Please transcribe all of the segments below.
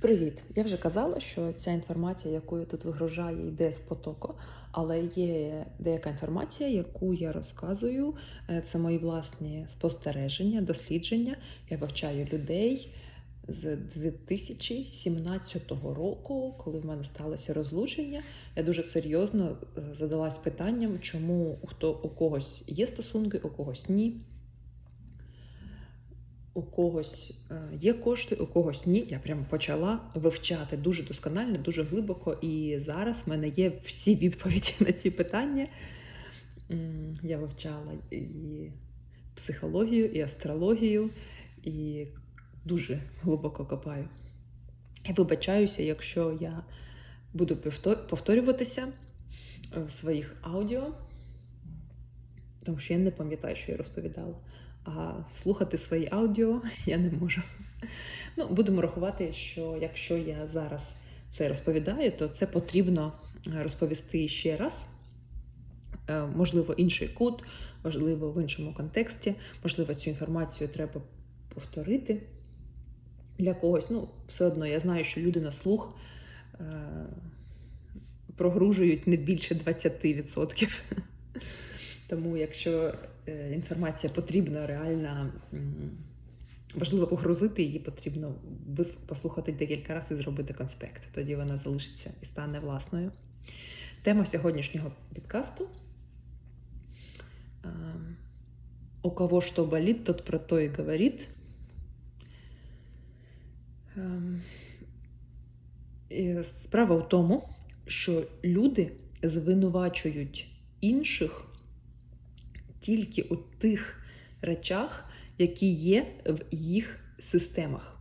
Привіт! Я вже казала, що ця інформація, яку я тут вигружаю, йде з потоку, але є деяка інформація, яку я розказую. Е, Це мої власні спостереження, дослідження. Я вивчаю людей з 2017 року, коли в мене сталося розлучення. Я дуже серйозно е, задалась питанням, чому хто у когось є стосунки, у когось ні. У когось е, є кошти, у когось ні. Я прямо почала вивчати дуже досконально, дуже глибоко. І зараз в мене є всі відповіді на ці питання. Я вивчала і психологію, і астрологію, і дуже глибоко копаю. Я вибачаюся, якщо я буду повторюватися в своїх аудіо, тому що я не пам'ятаю, що я розповідала. А слухати свої аудіо я не можу. Ну, будемо рахувати, що якщо я зараз це розповідаю, то це потрібно е, розповісти ще раз. Е, Можливо, інший кут, можливо, в іншому контексті, можливо, цю інформацію треба повторити для когось. Ну, все одно я знаю, що люди на слух е, прогружують не більше 20%. Тому, якщо інформація потрібна, реально важливо погрузити її, потрібно послухати декілька разів і зробити конспект. Тоді вона залишиться і стане власною. Тема сьогоднішнього підкасту. е, У кого що болить, тот про то і говорить. Ем, Справа в тому, що люди звинувачують інших тільки у тих речах, які є в їх системах.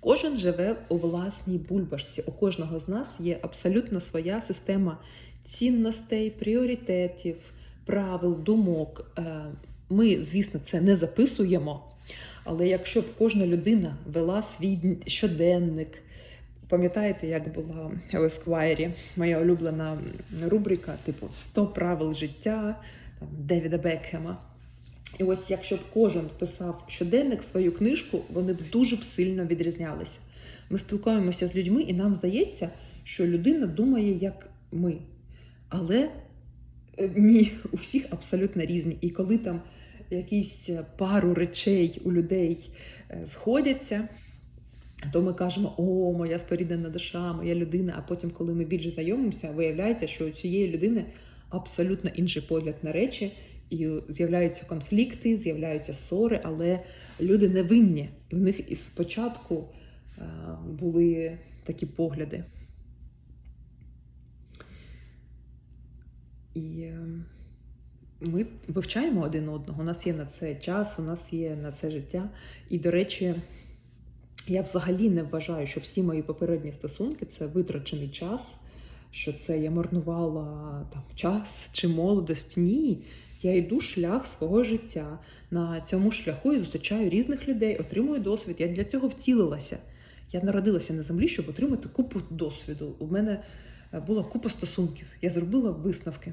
Кожен живе у власній бульбашці. У кожного з нас є абсолютно своя система цінностей, пріоритетів, правил, думок. Е, Ми, звісно, це не записуємо. Але якщо б кожна людина вела свій щоденник, пам'ятаєте, як була у Esquire, моя улюблена рубрика, типу 100 правил життя там, Девіда Бекхема. І ось якщо б кожен писав щоденник свою книжку, вони б дуже б сильно відрізнялися. Ми спілкуємося з людьми, і нам здається, що людина думає, як ми. Але е, ні, у всіх абсолютно різні. І коли там якісь пару речей у людей е, сходяться, то ми кажемо, о, моя споріднена душа, моя людина. А потім, коли ми більше знайомимося, виявляється, що у цієї людини абсолютно інший погляд на речі, і з'являються конфлікти, з'являються ссори, але люди не винні. І в них із спочатку е, були такі погляди. І е, ми вивчаємо один одного. У нас є на це час, у нас є на це життя. І, до речі, я взагалі не вважаю, що всі мої попередні стосунки це витрачений час, що це я марнувала там час чи молодость. Ні. Я йду шлях свого життя. На цьому шляху і зустрічаю різних людей, отримую досвід. Я для цього втілилася. Я народилася на землі, щоб отримати купу досвіду. У мене е, була купа стосунків. Я зробила висновки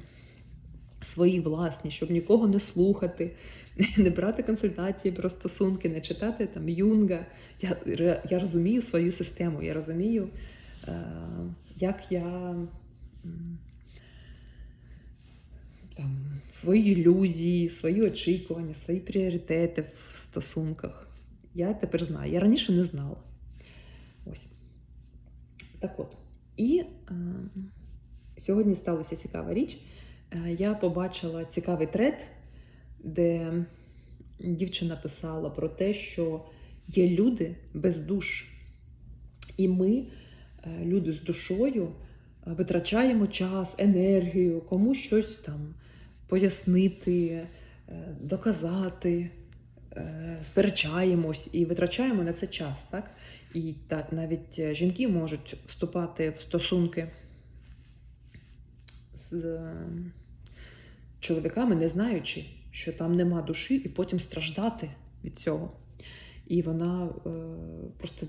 свої власні, щоб нікого не слухати, не брати консультації про стосунки, не читати там Юнга. Я, я розумію свою систему, я розумію, як я там, свої ілюзії, свої очікування, свої пріоритети в стосунках. Я тепер знаю. Я раніше не знала. Ось. Так от. І е, сьогодні сталася цікава річ. Е, Я побачила цікавий трет, де дівчина писала про те, що є люди без душ. І ми, е, люди з душою, е, витрачаємо час, енергію, комусь щось там пояснити, е, доказати, е, сперечаємось і витрачаємо на це час. Так? І навіть е, жінки можуть вступати в стосунки з е, чоловіками, не знаючи, що там нема душі, і потім страждати від цього. І вона е, просто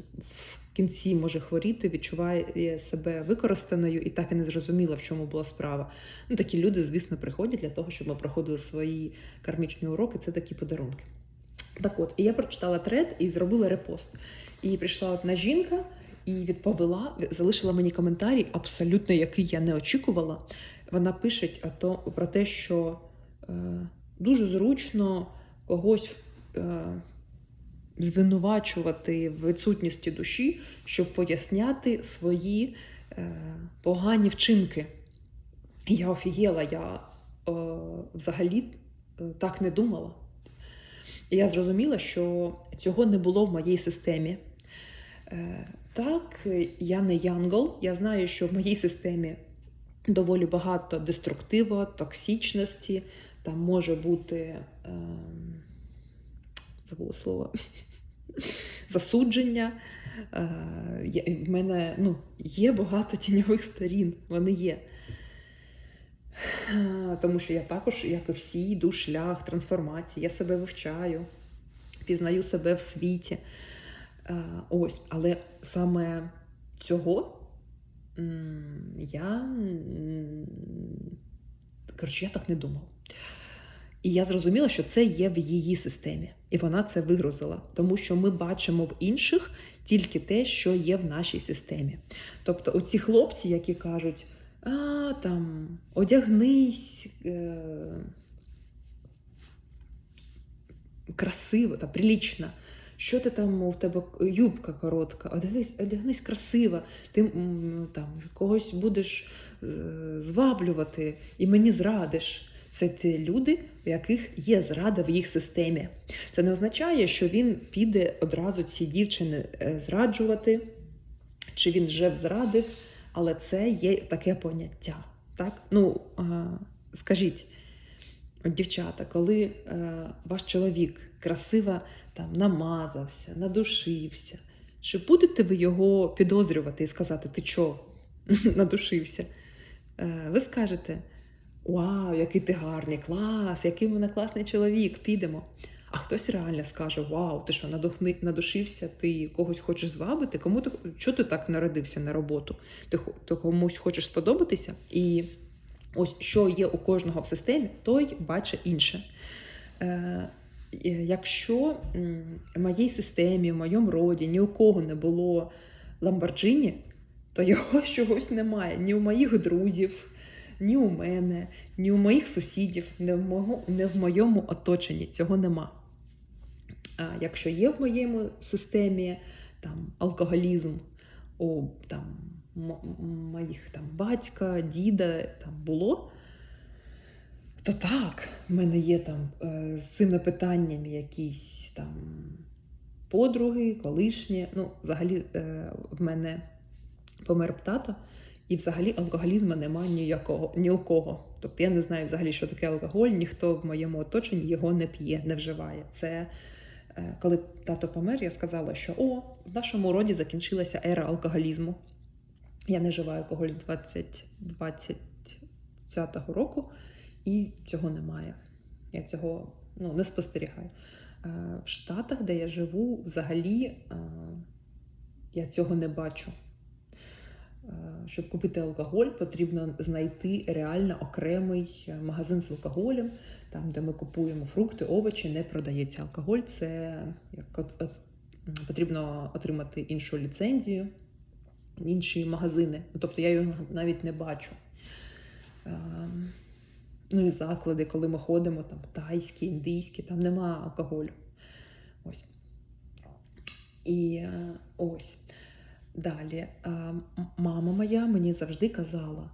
кінці може хворіти, відчуває себе використаною і так і не зрозуміла, в чому була справа. Ну, такі люди, звісно, приходять для того, щоб ми проходили свої кармічні уроки. Це такі подарунки. Так от, і я прочитала тред і зробила репост. І прийшла одна жінка і відповіла, залишила мені коментарі, абсолютно який я не очікувала. Вона пише про те, що е, дуже зручно когось е, звинувачувати в відсутності душі, щоб поясняти свої е, погані вчинки. Я офігела, я е, взагалі е, так не думала. І я зрозуміла, що цього не було в моїй системі. Е, Так, я не янгол, я знаю, що в моїй системі доволі багато деструктиву, токсичності, там може бути е, забула слово, засудження. Е, В мене ну, є багато тіньових сторін, вони є. Тому що я також, як і всі, йду шлях трансформації, я себе вивчаю, пізнаю себе в світі. Ось, але саме цього я коротше, я так не думала. І я зрозуміла, що це є в її системі, і вона це вигрузила, тому що ми бачимо в інших тільки те, що є в нашій системі. Тобто, оці хлопці, які кажуть, а там одягнись е- красиво та прилічно. Що ти там, у тебе юбка коротка, одягнись, одягнись красиво, ти там когось будеш е, зваблювати і мені зрадиш. Це ті люди, у яких є зрада в їх системі. Це не означає, що він піде одразу ці дівчини е, зраджувати, чи він вже зрадив, але це є таке поняття. Так? Ну, Скажіть, от дівчата, коли е, ваш чоловік красиво там намазався, надушився, чи будете ви його підозрювати і сказати, ти чого надушився? Е, ви скажете. Вау, який ти гарний, клас, який мене класний чоловік, підемо. А хтось реально скаже: Вау, ти що, надушився, ти когось хочеш звабити? Кому ти чого ти так народився на роботу? Ти, ти комусь хочеш сподобатися? І ось що є у кожного в системі, той бачить інше. Е, Якщо в моїй системі, в моєму роді ні у кого не було Ламборджині, то його чогось немає. Ні у моїх друзів, ні у мене, ні у моїх сусідів, ні в, мого, ні в моєму оточенні. Цього нема. А якщо є в моєму системі там, алкоголізм у там, моїх там, батька, діда там, було, то так, в мене є там е, з цими питаннями якісь там подруги, колишні. Ну, взагалі, е, в мене помер тато. І взагалі алкоголізму немає ніякого ні у кого. Тобто я не знаю взагалі, що таке алкоголь, ніхто в моєму оточенні його не п'є, не вживає. Це е, коли тато помер, я сказала, що о, в нашому роді закінчилася ера алкоголізму. Я не вживаю алкоголь з 2020 року, і цього немає. Я цього ну, не спостерігаю. Е, в Штатах, де я живу, взагалі е, я цього не бачу. Е, щоб купити алкоголь, потрібно знайти реально окремий магазин з алкоголем, там, де ми купуємо фрукти, овочі, не продається алкоголь. Це як потрібно отримати іншу ліцензію, інші магазини. Ну, тобто я його навіть не бачу. Ем, ну і заклади, коли ми ходимо, там тайські, індійські, там немає алкоголю. Ось. І е, ось. Далі, мама моя мені завжди казала: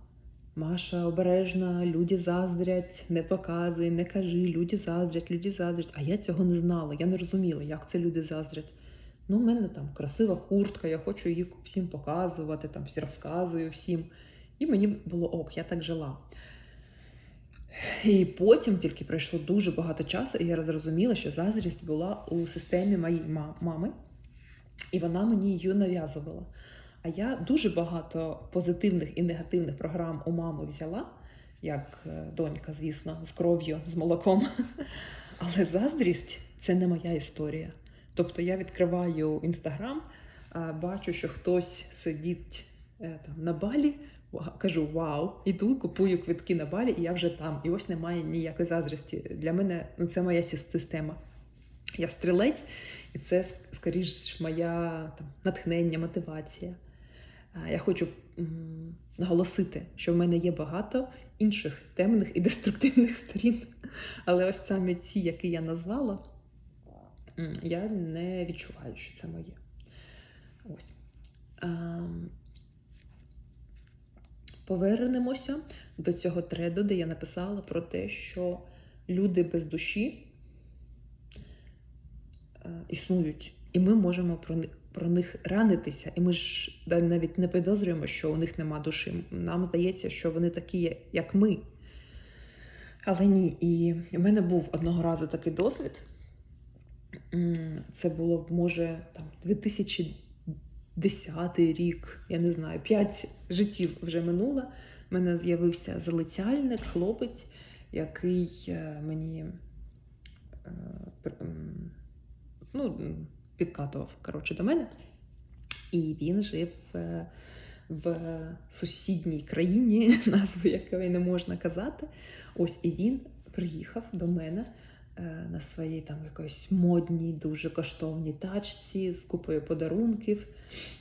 Маша, обережна, люди заздрять, не показуй, не кажи, люди заздрять, люди заздрять. А я цього не знала, я не розуміла, як це люди заздрять. Ну, в мене там красива куртка, я хочу її всім показувати, там всі розказую всім. І мені було ок, я так жила. І потім тільки пройшло дуже багато часу, і я зрозуміла, що заздрість була у системі моєї мами і вона мені її нав'язувала. А я дуже багато позитивних і негативних програм у мами взяла, як е, донька, звісно, з кров'ю, з молоком. Але заздрість це не моя історія. Тобто я відкриваю інстаграм, бачу, що хтось сидить е, там на балі. Кажу, вау, іду, купую квитки на балі, і я вже там. І ось немає ніякої заздрості. Для мене ну, це моя система. Я стрілець, і це скоріш моя там, натхнення, мотивація. Я хочу наголосити, що в мене є багато інших темних і деструктивних сторін. Але ось саме ці, які я назвала, я не відчуваю, що це моє. Ось. Ем, Повернемося до цього треду, де я написала про те, що люди без душі існують, і ми можемо про, ни- про них ранитися. І ми ж навіть не підозрюємо, що у них нема душі. Нам здається, що вони такі, як ми. Але ні. І в мене був одного разу такий досвід. Це було, може, там 2010 рік, я не знаю, 5 життів вже минуло. У мене з'явився залицяльник, хлопець, який е, мені е, ну, підкатував коротше, до мене. І він жив е, в сусідній країні, назву якої не можна казати. Ось і він приїхав до мене е, на своїй там якоїсь модній, дуже коштовній тачці з купою подарунків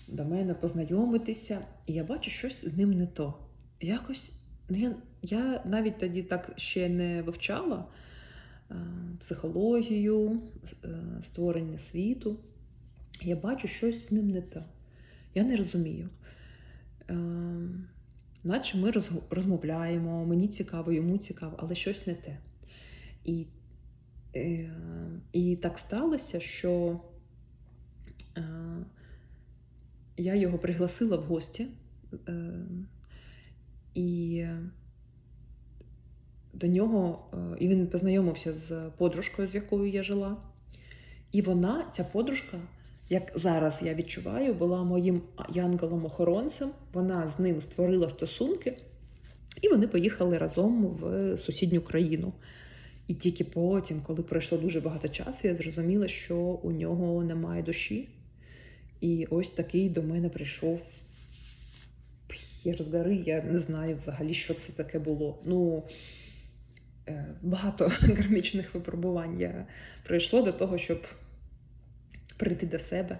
до мене познайомитися. І я бачу, щось з ним не то. Якось ну, я, я навіть тоді так ще не вивчала психологію, е, створення світу. Я бачу, щось з ним не то. Я не розумію. Е, наче ми розмовляємо, мені цікаво, йому цікаво, але щось не те. І, е, і так сталося, що е, я його пригласила в гості. Е, і до нього, е, і він познайомився з подружкою, з якою я жила. І вона, ця подружка, як зараз я відчуваю, була моїм янголом-охоронцем. Вона з ним створила стосунки, і вони поїхали разом в сусідню країну. І тільки потім, коли пройшло дуже багато часу, я зрозуміла, що у нього немає душі. І ось такий до мене прийшов хер з гори. Я не знаю взагалі, що це таке було. Ну, багато кармічних випробувань я пройшло до того, щоб прийти до себе.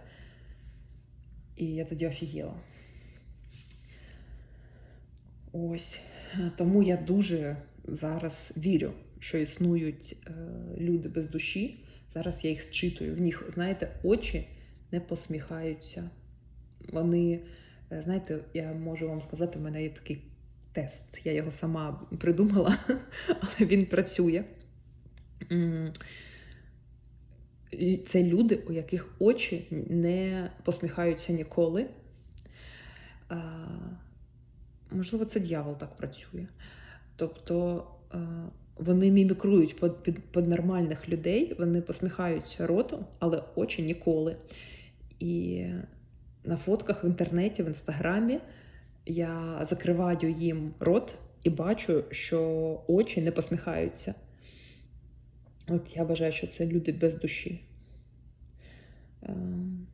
І я тоді офігіла. Ось. Тому я дуже зараз вірю, що існують е, люди без душі. Зараз я їх зчитую. В них, знаєте, очі не посміхаються. Вони, е, знаєте, я можу вам сказати, в мене є такий тест. Я його сама придумала, але він працює. Це люди, у яких очі не посміхаються ніколи. Можливо, це дьявол так працює. Тобто вони мімікрують під, під, під нормальних людей, вони посміхаються ротом, але очі ніколи. І на фотках в інтернеті, в інстаграмі я закриваю їм рот і бачу, що очі не посміхаються. От я вважаю, що це люди без душі. Ем.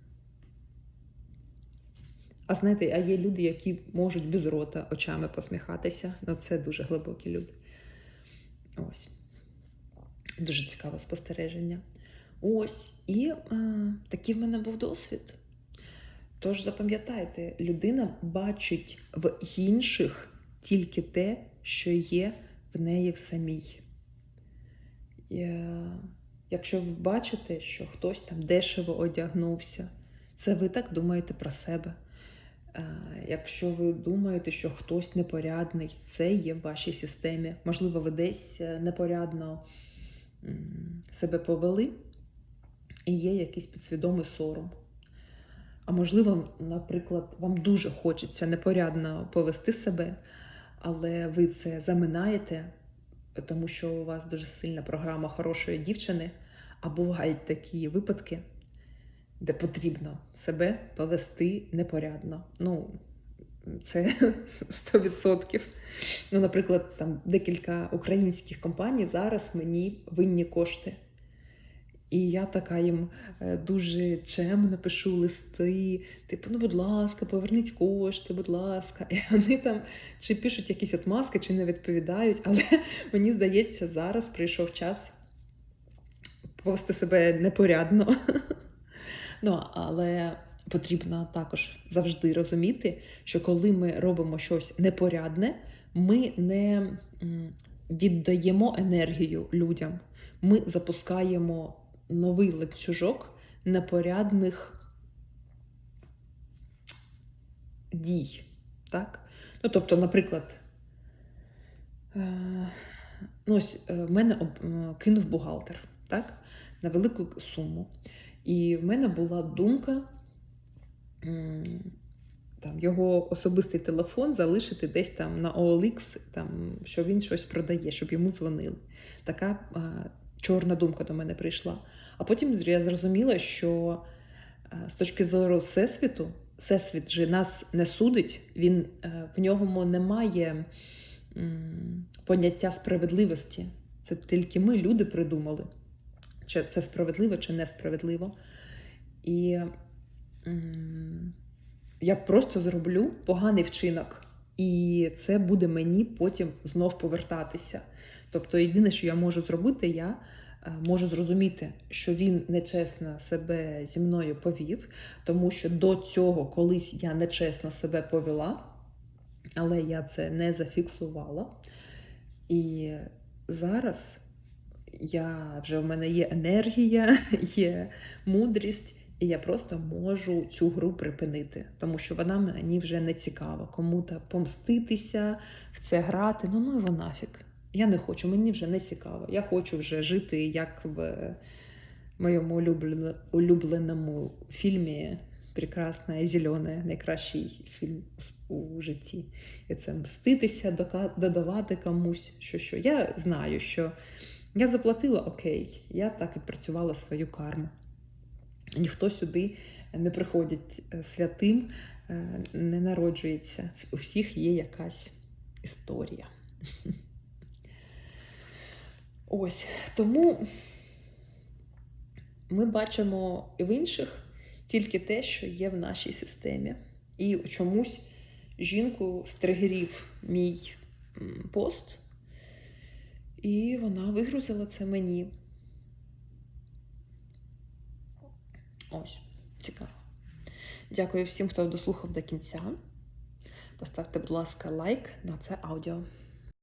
А знаєте, а є люди, які можуть без рота очами посміхатися. Ну, це дуже глибокі люди. Ось. Дуже цікаве спостереження. Ось. І е, такий в мене був досвід. Тож запам'ятайте, людина бачить в інших тільки те, що є в неї в самій. Якщо ви бачите, що хтось там дешево одягнувся, це ви так думаєте про себе. Е, Якщо ви думаєте, що хтось непорядний, це є в вашій системі. Можливо, ви десь е, непорядно себе повели, і є якийсь підсвідомий сором. А можливо, наприклад, вам дуже хочеться непорядно повести себе, але ви це заминаєте, тому що у вас дуже сильна програма хорошої дівчини, а бувають такі випадки, де потрібно себе повести непорядно. Ну, це 100%. Ну, наприклад, там декілька українських компаній зараз мені винні кошти. І я така їм е, дуже чемно пишу листи, типу, ну, будь ласка, поверніть кошти, будь ласка. І вони там чи пишуть якісь отмазки, чи не відповідають. Але мені здається, зараз прийшов час повести себе непорядно. Ну, але потрібно також завжди розуміти, що коли ми робимо щось непорядне, ми не віддаємо енергію людям, ми запускаємо новий ланцюжок непорядних дій. Так? Ну, тобто, наприклад, е, ну, ось е, мене е, кинув бухгалтер так? на велику суму. І в мене була думка там, його особистий телефон залишити десь там на OLX, там, що він щось продає, щоб йому дзвонили. Така чорна думка до мене прийшла. А потім я зрозуміла, що е, з точки зору Всесвіту, Всесвіт же нас не судить, він, е, в ньому немає поняття справедливості. Це тільки ми, люди, придумали, чи це справедливо, чи несправедливо. І я просто зроблю поганий вчинок, і це буде мені потім знов повертатися. Тобто, єдине, що я можу зробити, я е, можу зрозуміти, що він нечесно себе зі мною повів, тому що до цього колись я нечесно себе повела, але я це не зафіксувала. І зараз я вже в мене є енергія, є мудрість, і я просто можу цю гру припинити, тому що вона мені вже не цікава. Кому-то помститися, в це грати. Ну ну його нафіг. Я не хочу, мені вже не цікаво. Я хочу вже жити як в моєму улюбленому фільмі Прекрасна і зелена, найкращий фільм у- житті. І це мститися, додавати комусь, що що. Я знаю, що я заплатила окей, я так відпрацювала свою карму. Ніхто сюди не приходить е, святим, е, не народжується. У всіх є якась історія. Ось тому ми бачимо і в інших тільки те, що є в нашій системі. І чомусь жінку стригерів мій пост, і вона вигрузила це мені. Ось, цікаво. Дякую всім, хто дослухав до кінця. Поставте, будь ласка, лайк на це аудіо.